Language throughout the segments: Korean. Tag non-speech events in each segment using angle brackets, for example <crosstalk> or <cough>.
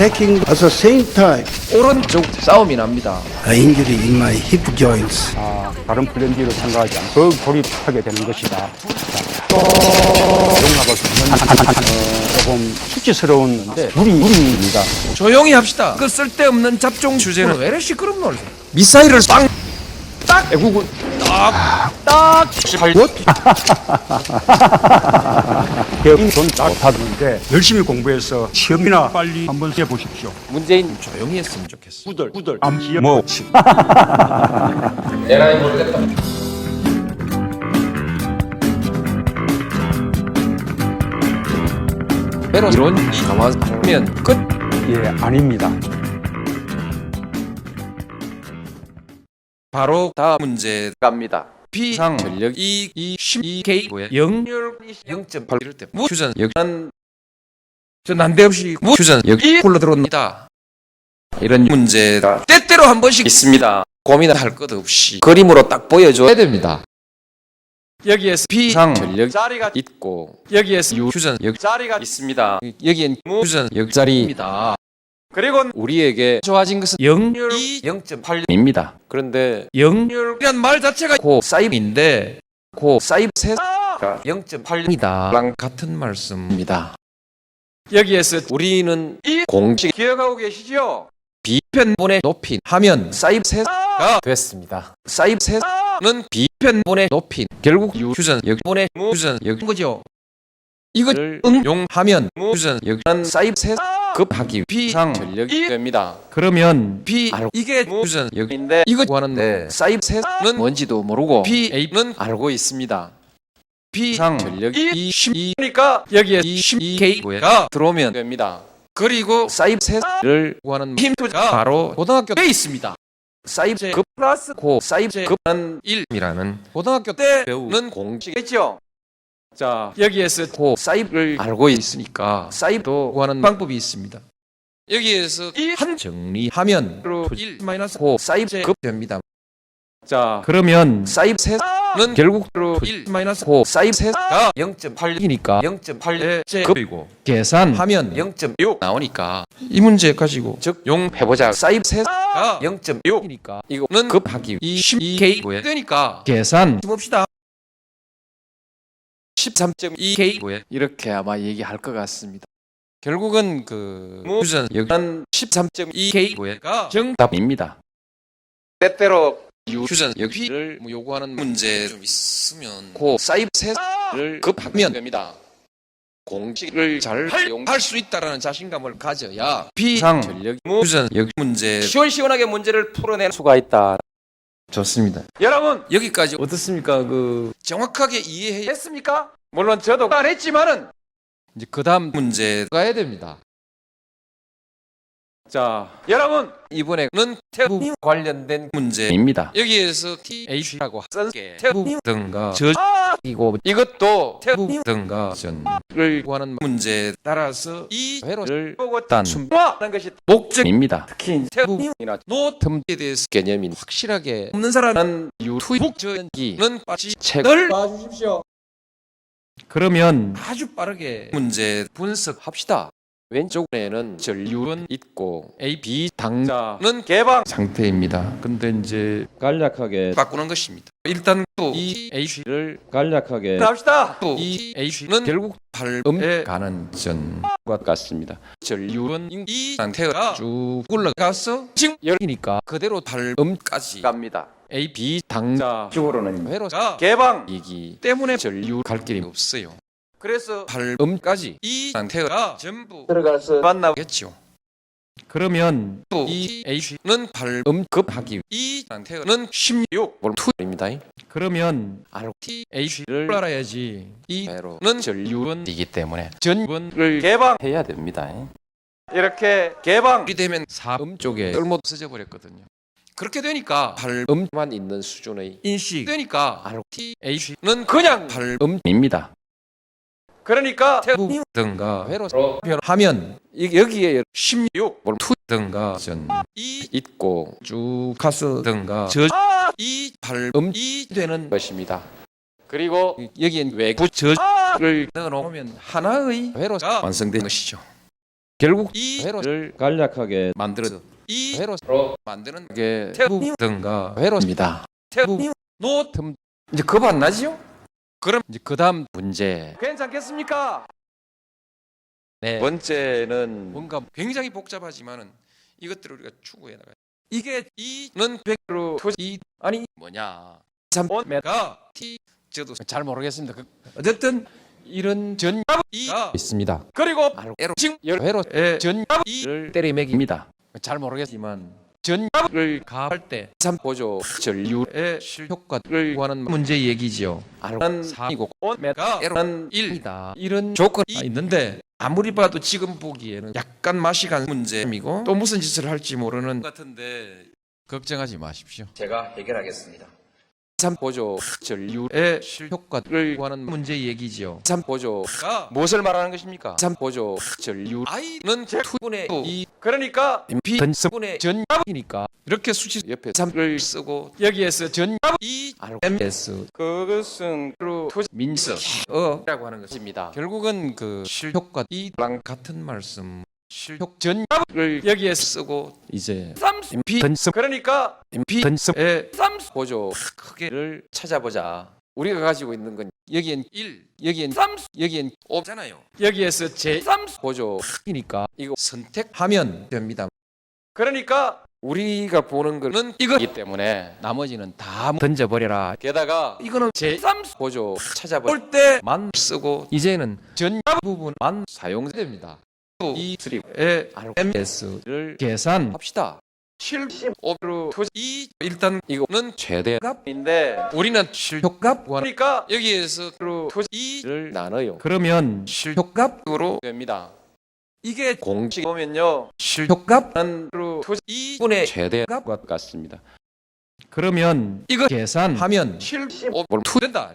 attacking at the same time 오른쪽 싸움이 납니다. a injury in my hip joints. 아, 다른 플랜지로 참가하지 않고 고립하게 되는 것이다. 자, 또 있는 어, 조금 수치스러운데 무리 무리입니다. 조용히 합시다. 그 쓸데없는 잡종 주제는 왜 이렇게 시끄럽노? 미사일을 땅 애국은 딱 18. 개혁이 돈다 못하는데 열심히 공부해서 시험이나 빨리 한번 해 보십시오. 문재인 조용히 했으면 좋겠어. 구들 구들 암시 뭐 <laughs> 에라이 모르겠다. 배로 이론 강화하면 끝. 예, 아닙니다. 바로 다음 문제 갑니다. 비상 전력 2 2 12 K고의 영률 0.8 이럴 때 무휴전 역난 저 난데없이 무휴전 여기 굴러 들어옵니다. 이런 문제가 때때로 한 번씩 있습니다. 고민할 것 없이 그림으로 딱 보여줘야 됩니다. 여기에서 비상 전력 자리가 있고 여기에서 유휴전 역 자리가 있습니다. 여기엔 무휴전 역 자리입니다. 그리고 우리에게 좋아진 것은 영률이 0.8입니다. 그런데 영률이란 말 자체가 고 사입인데 고 사입 세가 0.8입니다. 랑 같은 말씀입니다. 여기에서 우리는 이 공식 기억하고 계시죠? 비편분의 높인 하면 사입 세가 됐습니다. 사입 세는 비편분의 높인 결국 유휴전 역분의 무휴전 역인 거죠. 이것을 응용하면 무휴전 역은 사입 세 급하기 비상 전력이 됩니다. 그러면 B 이게 무슨 여기인데 이거 구하는데 사입 세는 뭔지도 모르고 B A는 알고 있습니다. 비상 전력이 12니까 여기에 22K가 들어오면 됩니다. 그리고 사입 세를 구하는 힘투자 바로 고등학교 때 있습니다. 사입 급 플러스 고 사입 급은 1이라는 고등학교 때 배우는 공식이죠. 자 여기에서 고 사입을 알고 있으니까 사입도 구하는 방법이 있습니다. 여기에서 이 한 정리하면 1 마이너스 고 사입 급 됩니다. 자 그러면 사입 세는 결국 1 마이너스 고 사입 세가 0.8이니까 0.8의 제곱이고 계산하면 0.6 나오니까 이 문제 가지고 적용해보자. 사입 세가 0.6이니까 이거는 급하기 22K고에 되니까 계산 봅시다. 13.2K 이렇게 아마 얘기할 것 같습니다. 결국은 그 무슨 여기는 13.2K가 정답입니다. 때때로 유휴전 여기를 뭐 요구하는 문제 좀 있으면 고 사이브 세를 급하면 됩니다. 공식을 잘 활용할 수 있다라는 자신감을 가져야 비상 전력 유전 여기 문제 시원시원하게 문제를 풀어낼 수가 있다. 좋습니다. 여러분 여기까지 어떻습니까? 그 정확하게 이해했습니까? 물론 저도 안 했지만은 이제 그 다음 문제 가야 됩니다. 자, 여러분 이번에는 태국 관련된 문제입니다. 여기에서 TH라고 쓴게 태국 등가 저이고 이것도 태국 등가 전을 구하는 문제에 따라서 이 회로를 보고 단 춤하는 것이 목적입니다. 특히 태국이나 노텀에 대해서 개념이 확실하게 없는 사람은 유투북전기는 빠지 책을 봐주십시오. 그러면 아주 빠르게 문제 분석합시다. 왼쪽에는 전류는 있고 A, B 당자는 개방 상태입니다. 근데 이제 간략하게 바꾸는 것입니다. 일단 또이 H를 간략하게 합시다. 또이 H는 결국 발음에 가는 전과 같습니다. 전류는 이 상태가 쭉 올라가서 지금 열이니까 그대로 발음까지 갑니다. A, B 당자 쪽으로는 회로가 개방이기 때문에 전류 갈 길이 없어요. 그래서 발음까지 이 상태가 전부 들어가서 만나겠죠. 그러면 또이 H는 발음 급하기 이 상태는 16볼트입니다. 그러면 RTH를 알아야지 이 회로는 전류원이기 때문에 전원을 개방해야 됩니다. 이렇게 개방이 되면 사음 쪽에 똘못 쓰져 버렸거든요. 그렇게 되니까 발음만 있는 수준의 인식 되니까 RTH는 그냥 발음입니다. 그러니까 태국 등가 회로로 변하면 이- 여기에 16볼트 등가 전이 있고 쭉 가스 등가 저이 발음이 되는 것입니다. 그리고 여기엔 외부 저를 넣어놓으면 하나의 회로가 완성된 것이죠. 결국 이 회로를 간략하게 만들어 이 회로로 만드는 게 태국든가 회로입니다. 태국 노틈 이제 겁안 나지요? 그럼 이제 그다음 문제 괜찮겠습니까? 네 번째는 뭔가 굉장히 복잡하지만은 이것들을 우리가 추구해 나가요. 이게 이는 백으로 이 아니 뭐냐? 3메가 T 저도 잘 모르겠습니다. 그- 어쨌든 이런 전이가 있습니다. 그리고 바로 에로 지금 회로의 전이를 때리맥입니다. 잘 모르겠지만 전을 가할 때 삼보조 전류의 실효과를 구하는 문제 얘기지요. 알은 3이고 온메가 에로는 1이다. 이런 조건이 있는데 아무리 봐도 지금 보기에는 약간 맛이 간 문제이고 또 무슨 짓을 할지 모르는 것 같은데 걱정하지 마십시오. 제가 해결하겠습니다. 3보조 전류의 실효과를 구하는 문제 얘기지요. 3보조가 무엇을 말하는 것입니까? 3보조 전류 I는 T분의 2 그러니까 B 전분의 전이니까 이렇게 수치 옆에 3을 쓰고 여기에서 전 E MS 그것은 로 민서 어라고 하는 것입니다. 결국은 그 실효과 E랑 같은 말씀 실효 전을 여기에 쓰고 이제 전습 그러니까 MP 전습의 3 보조 크게를 찾아보자. 우리가 가지고 있는 건 여기엔 1, 여기엔 3, 여기엔 5잖아요. 여기에서 제3 보조 크니까 이거 선택하면 됩니다. 그러니까 우리가 보는 거는 이거기 때문에 나머지는 다 던져버려라. 게다가 이거는 제3 보조 찾아볼 때만 쓰고 이제는 전 부분만 사용됩니다. 이 수립의 RMS를 계산합시다. 75로 이 일단 이거는 최대값인데 우리는 실효값 구하니까 여기에서 이를 나눠요. 그러면 실효값으로 됩니다. 이게 공식 보면요 실효값은 이분의 최대값과 같습니다. 그러면 이거 계산하면 75 된다.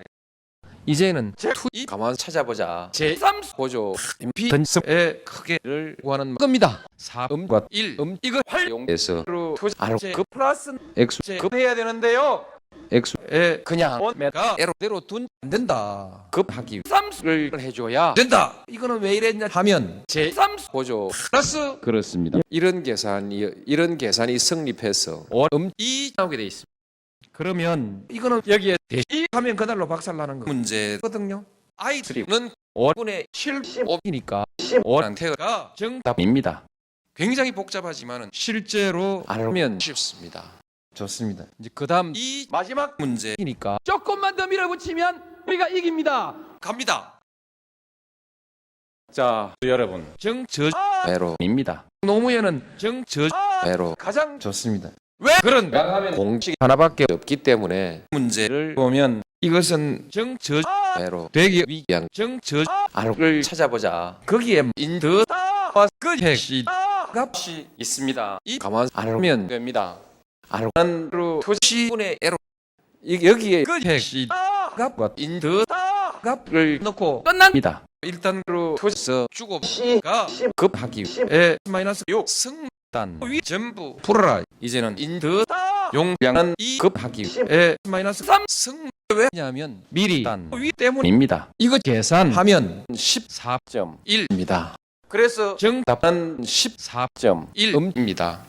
이제는 제2 가만 찾아보자. 제3 보조 MP 던습의 크게를 구하는 겁니다. 4음과 1음 이걸 활용해서 그 플러스 X 급 해야 되는데요. X에 그냥 원메가 에로대로 둔 안 된다. 급하기 3를 해줘야 된다. 이거는 왜 이랬냐 하면 제3 보조 플러스 그렇습니다. 이런 계산이 이런 계산이 성립해서 원음이 나오게 돼 있습니다. 그러면 이거는 여기에 대시하면 그날로 박살나는 거 문제거든요. 아이들은 5분의 75이니까 5한테가 정답입니다. 굉장히 복잡하지만 실제로 알면 쉽습니다. 좋습니다. 이제 그다음 이 마지막 문제이니까 조금만 더 밀어붙이면 우리가 이깁니다. 갑니다. 자, 여러분 정저 배로입니다. 노무현은 정저 배로 가장 좋습니다. 왜 그런가? 공식 하나밖에 없기 때문에 문제를 보면 이것은 정저배로 되기 위한 정저를 찾아보자. 거기에 인더와 그 핵시 값이 있습니다. 이 가만 알면 됩니다. 알만으로 토시분의 에로 이- 여기에 그 핵시 값과 인더 값을 넣고 끝납니다. 일단으로 토서 주고가 급하기 에 마이너스 요 승 단 위 전부 풀어라. 이제는 인더 용량은 이 급하기 에 마이너스 3 승 왜냐하면 미리 단 위 때문입니다. 이거 계산하면 14.1입니다. 그래서 정답은 14.1입니다.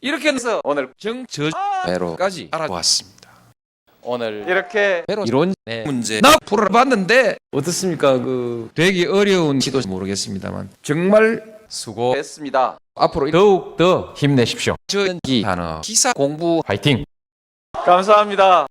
이렇게 해서 오늘 정저배로까지 알아보았습니다. 오늘 이렇게 배로 이론 문제 나 풀어봤는데 어떻습니까? 그 되게 어려운 지도 모르겠습니다만 정말 수고했습니다. 앞으로 더욱 더 힘내십시오. 전기 단어 기사 공부 화이팅. 감사합니다.